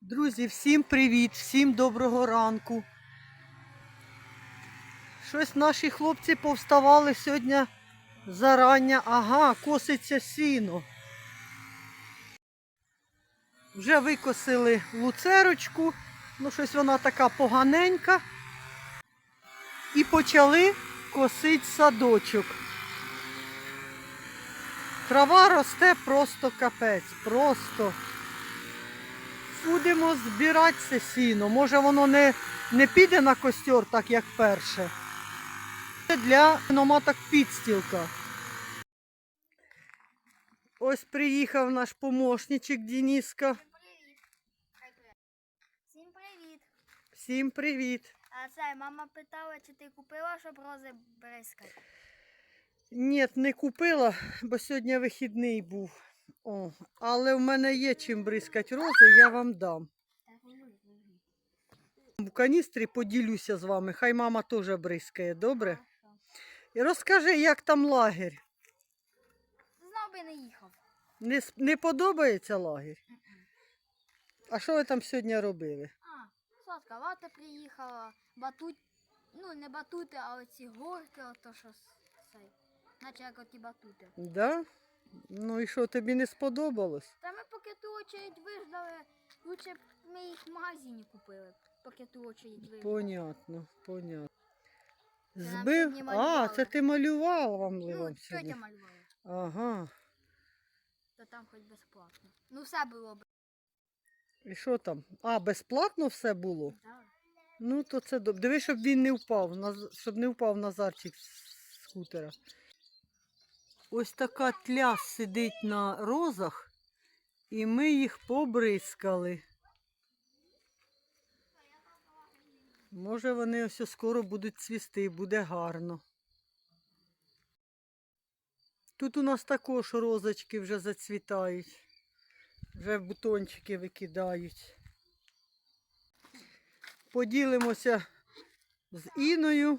Друзі, всім привіт, всім доброго ранку. Щось наші хлопці повставали сьогодні зарання. Ага, коситься сіно. Вже викосили луцерочку, ну щось вона така поганенька. І почали косити садочок. Трава росте просто капець, просто. Будемо збирати це сіно. Може воно не, не піде на костер, так як перше. Це для номаток підстілка. Ось приїхав наш помощничок Дениска. Всім привіт! Всім привіт. А це мама питала, чи ти купила, щоб рози бризкати. Ні, не купила, бо сьогодні вихідний був. О, але в мене є чим бризкати рози, я вам дам. В каністрі поділюся з вами, хай мама теж бризкає, добре? І розкажи, як там лагерь. Знов би не їхав. Не, не подобається лагерь? А що ви там сьогодні робили? А, сладка вата приїхала, батут, ну не батути, а оці горки, ото що Наче як оті батути. Да? Ну і що, тобі не сподобалось? Та ми поки ту очередь виждали, лучше б ми їх в магазині купили, поки ту очередь виждали. Понятно, понятно. нам Збив? А, малювали. це ти малювала вам Ну, ливом тетя сьогодні. малювала, Ага. то там хоч безплатно. Ну все було б. І що там? А, безплатно все було? Да. Ну, то це добре. Диви, щоб він не впав, Наз- щоб не впав Назарчик з скутера. Ось така тляс сидить на розах, і ми їх побризкали. Може, вони ось скоро будуть цвісти, буде гарно. Тут у нас також розочки вже зацвітають, вже бутончики викидають. Поділимося з Іною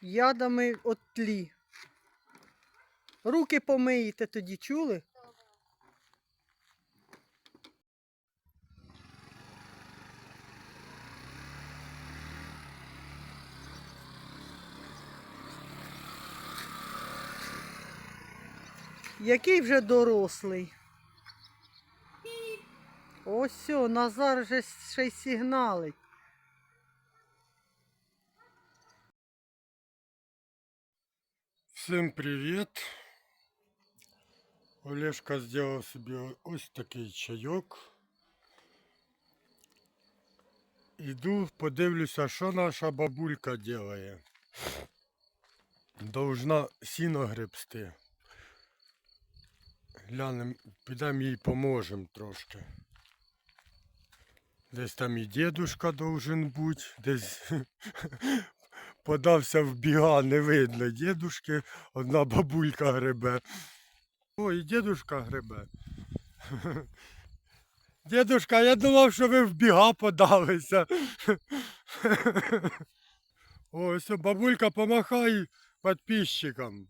ядами от тлі. Руки помиєте тоді, чули? Який вже дорослий. Ось все, Назар вже ще й сигналить. Всім привіт! Олешка зробив собі ось такий чайок. Іду, подивлюся, що наша бабулька робить. Должна сіно гребсти. Глянем, підемо їй поможемо трошки. Десь там і дедушка должен бути, десь подався в біга, не видно дедушки, одна бабулька гребе. О, і дедушка гребе. Дедушка, я думав, що ви в біга подалися. Ось бабулька помахай підписчикам.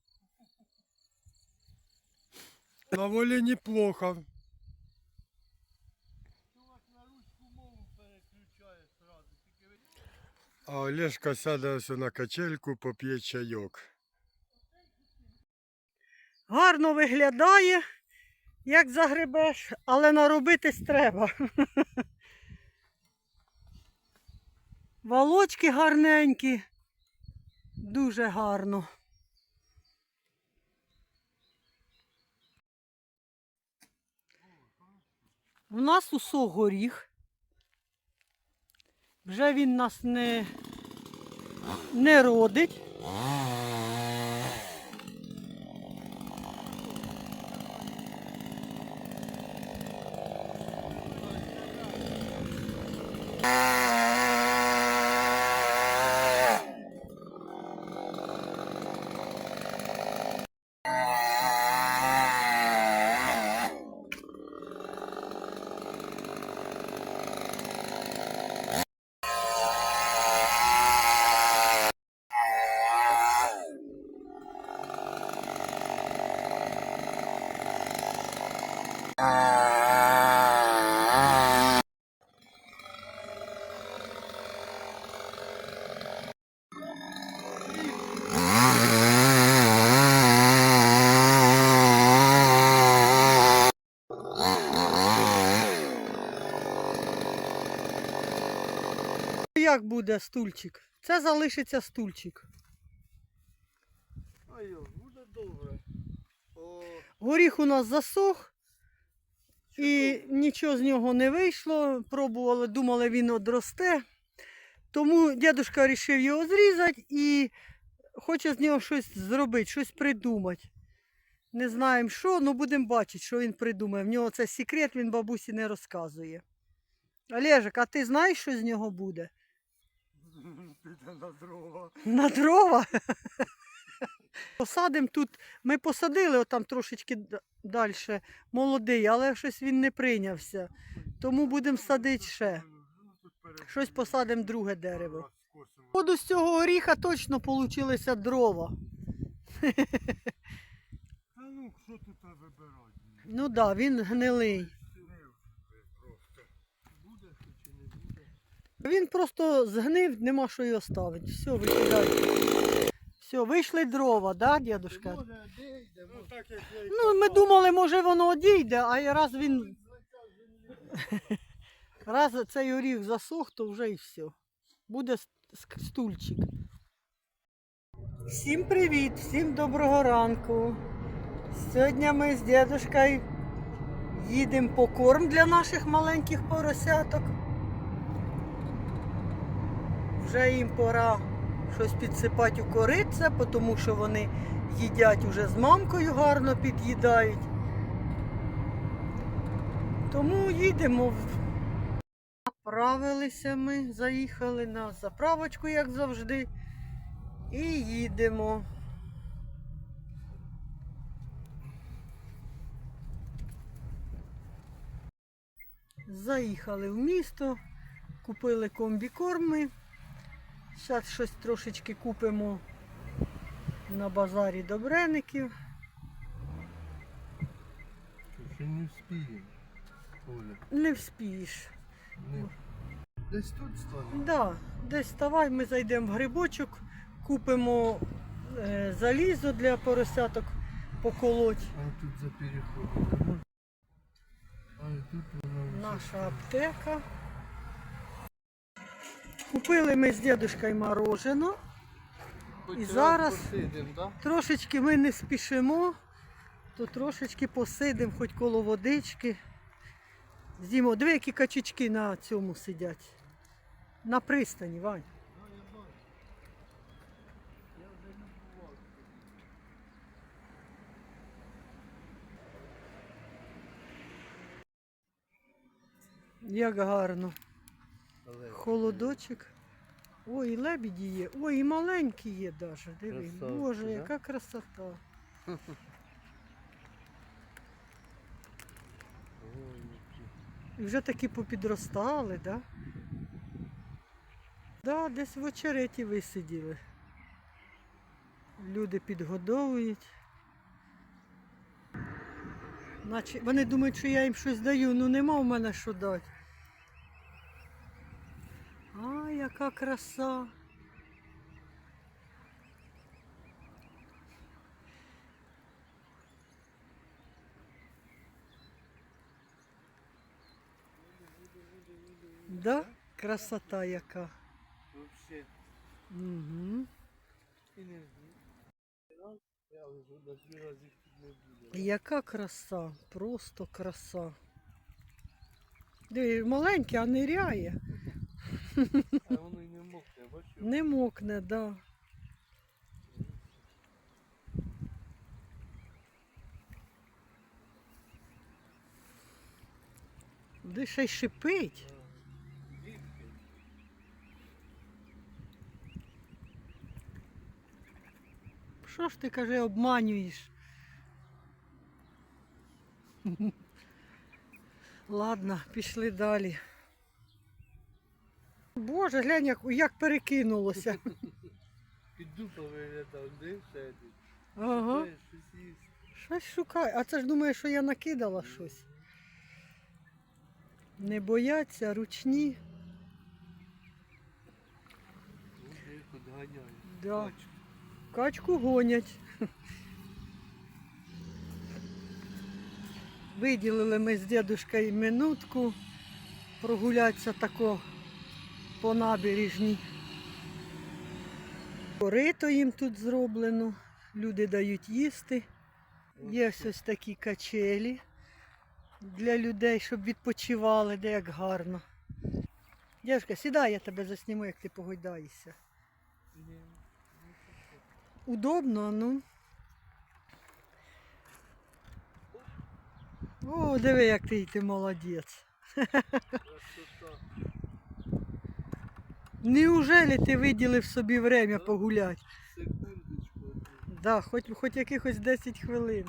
На волі неплохо. А Олешка сяде ось на качельку, поп'є чайок. Гарно виглядає, як загребеш, але наробитись треба. Волочки гарненькі, дуже гарно. У нас усо горіх. Вже він нас не, не родить. Як буде стульчик? Це залишиться стульчик. Ай, буде добре. О, Горіх у нас засох і нічого з нього не вийшло. Пробували, думали, він одросте. Тому дідусь вирішив його зрізати і хоче з нього щось зробити, щось придумати. Не знаємо що, але будемо бачити, що він придумає. В нього це секрет, він бабусі не розказує. Олежик, а ти знаєш, що з нього буде? Піде на дрова. На дрова. Посадимо тут. Ми посадили отам трошечки далі молодий, але щось він не прийнявся. Тому будемо садити ще. Щось посадимо друге дерево. Походу з цього горіха точно получилися дрова. Та ну, що тут вибирати? Ну так, да, він гнилий. Просто. Буде це чи не буде? Він просто згнив, нема що його ставити. Все, викидай. Все, вийшли дрова, да, дідушка? Ну, так, як я й Ну, ми думали, може воно одійде, а раз він. Раз цей оріх засох, то вже і все. Буде с- с- стульчик. Всім привіт, всім доброго ранку. Сьогодні ми з дідушкою їдемо по корм для наших маленьких поросяток. Вже їм пора щось підсипати у кориця, тому що вони їдять уже з мамкою гарно під'їдають. Тому їдемо. Направилися ми, заїхали на заправочку, як завжди, і їдемо. Заїхали в місто, купили комбікорми. Зараз щось трошечки купимо на базарі добреників. Ще не вспіємо. Оля. Не вспієш. Не. Десь тут стане. Да, десь ставай, ми зайдемо в грибочок, купимо е, залізо для поросяток поколоть. А тут за переходом. А тут вона. Наша аптека. Купили ми з дідушкою морожено. І зараз-? Трошечки ми не спішимо, то трошечки посидимо, хоч коло водички. З'їмо. Диви, які качечки на цьому сидять. На пристані, Вань. Як гарно. Холодочок. Ой, і лебіді є. Ой, і маленькі є даже. Диви. Красавці, Боже, да? яка красота. І вже такі попідростали, да? Да, десь в очереті висиділи. Люди підгодовують. Наче вони думають, що я їм щось даю, ну нема в мене що дати. А, яка краса. Да? Красота яка. Вообще. Угу. Яка краса, просто краса. Диви, маленьке, а ниряє. А воно й не мокне, бачиш? Не мокне, да. Де ще й шипить. Що ж ти каже, обманюєш? Ладно, пішли далі. Боже, глянь, як, як перекинулося. Під дупа виглядав, де сидить. Ага. Щось шукає. А це ж думає, що я накидала щось. Не бояться, ручні. Да. Качку гонять. Виділили ми з дідушкою минутку прогулятися тако по набережній. Корито їм тут зроблено, люди дають їсти. Є ось такі качелі для людей, щоб відпочивали, де як гарно. Дівчинка, сідай, я тебе засніму, як ти погойдаєшся. Удобно, ну. О, диви, як ти, ти молодець. Неужели ти виділив собі время погуляти? Секундочку. Да, хоч, хоч якихось 10 хвилин.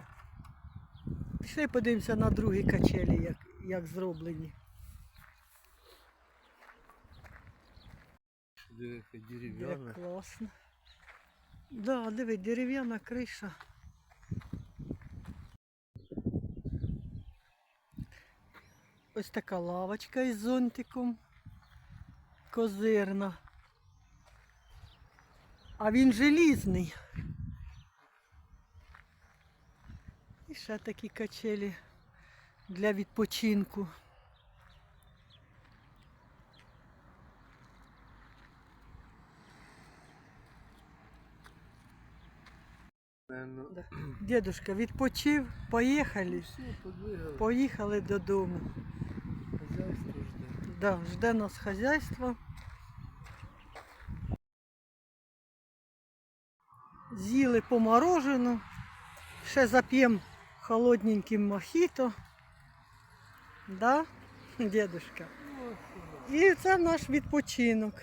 Пішли подивимося на другі качелі, як, як зроблені. Яке класно. Да, диви, дерев'яна криша. Ось така лавочка із зонтиком. Козирна. А він желізний. І ще такі качелі для відпочинку. Наверно, Да. Дедушка відпочив, поїхали. Поїхали додому. Да, жде нас хазяйство. З'їли по морожену. Ще зап'ємо холодненьким мохіто. Да, дедушка? І це наш відпочинок.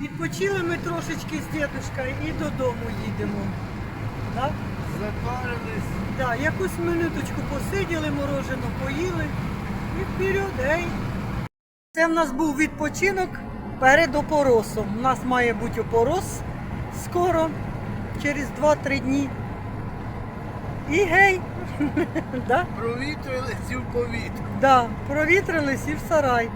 Відпочили ми трошечки з дедушкою і додому їдемо. Да? Запарились. Да, якусь минуточку посиділи, морожено поїли і вперед, ей. Це в нас був відпочинок перед опоросом. У нас має бути опорос скоро, через 2-3 дні. І гей. да? Провітрились і в повітря. Да, провітрились і в сарай.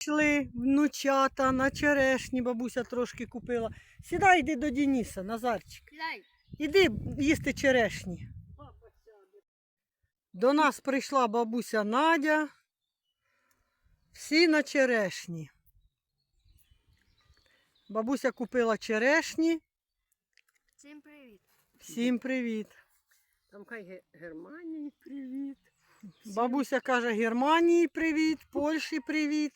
Йшли внучата на черешні, бабуся трошки купила. Сідай, йди до Дениса, Назарчик. Кидай. Іди їсти черешні. До нас прийшла бабуся Надя. Всі на черешні. Бабуся купила черешні. Всім привіт. Всім привіт. Там хай Ге- Германії привіт. Бабуся каже Германії привіт, Польщі привіт.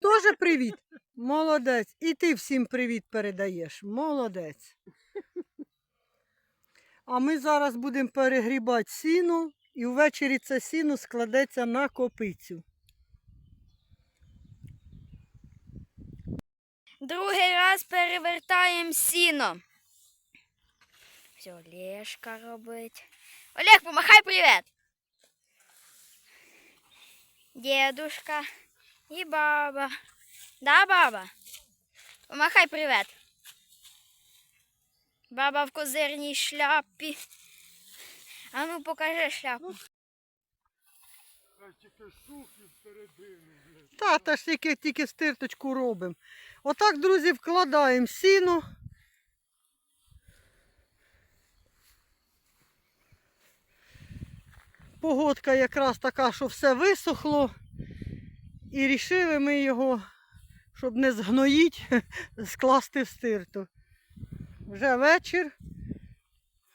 Тоже привіт. Молодець. І ти всім привіт передаєш. Молодець. А ми зараз будемо перегрібати сіно, і ввечері це сіно складеться на копицю. Другий раз перевертаємо сіно. Все, Олешка робить. Олег, помахай привіт. Дедушка і баба. Да, баба? Помахай привіт. Баба в козирній шляпі. А ну покажи шляпу. Та, та ж тільки, тільки стирточку робимо. Отак, друзі, вкладаємо сіно. Погодка якраз така, що все висохло. І рішили ми його, щоб не згноїть, скласти в стирту. Вже вечір.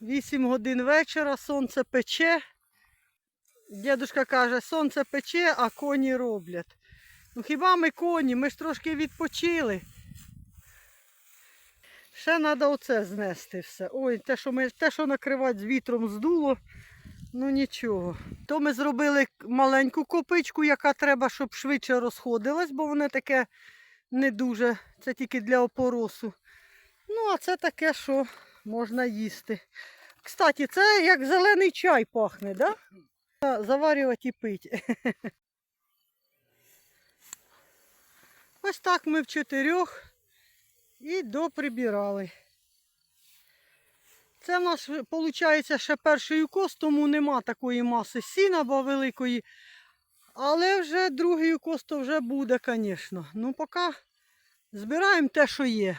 8 годин вечора, сонце пече. Дідушка каже, сонце пече, а коні роблять. Ну хіба ми коні, ми ж трошки відпочили. Ще треба оце знести все. Ой, те, що ми, те, що накривати з вітром здуло, ну нічого. То ми зробили маленьку копичку, яка треба, щоб швидше розходилась, бо воно таке не дуже. Це тільки для опоросу. Ну, а це таке, що можна їсти. Кстати, це як зелений чай пахне? Да? Заварювати і пити. Ось так ми в чотирьох і доприбирали. Це в нас виходить ще перший укос, тому нема такої маси сіна, бо великої. Але вже другий укос то вже буде, звісно. Ну, поки Збираємо те, що є.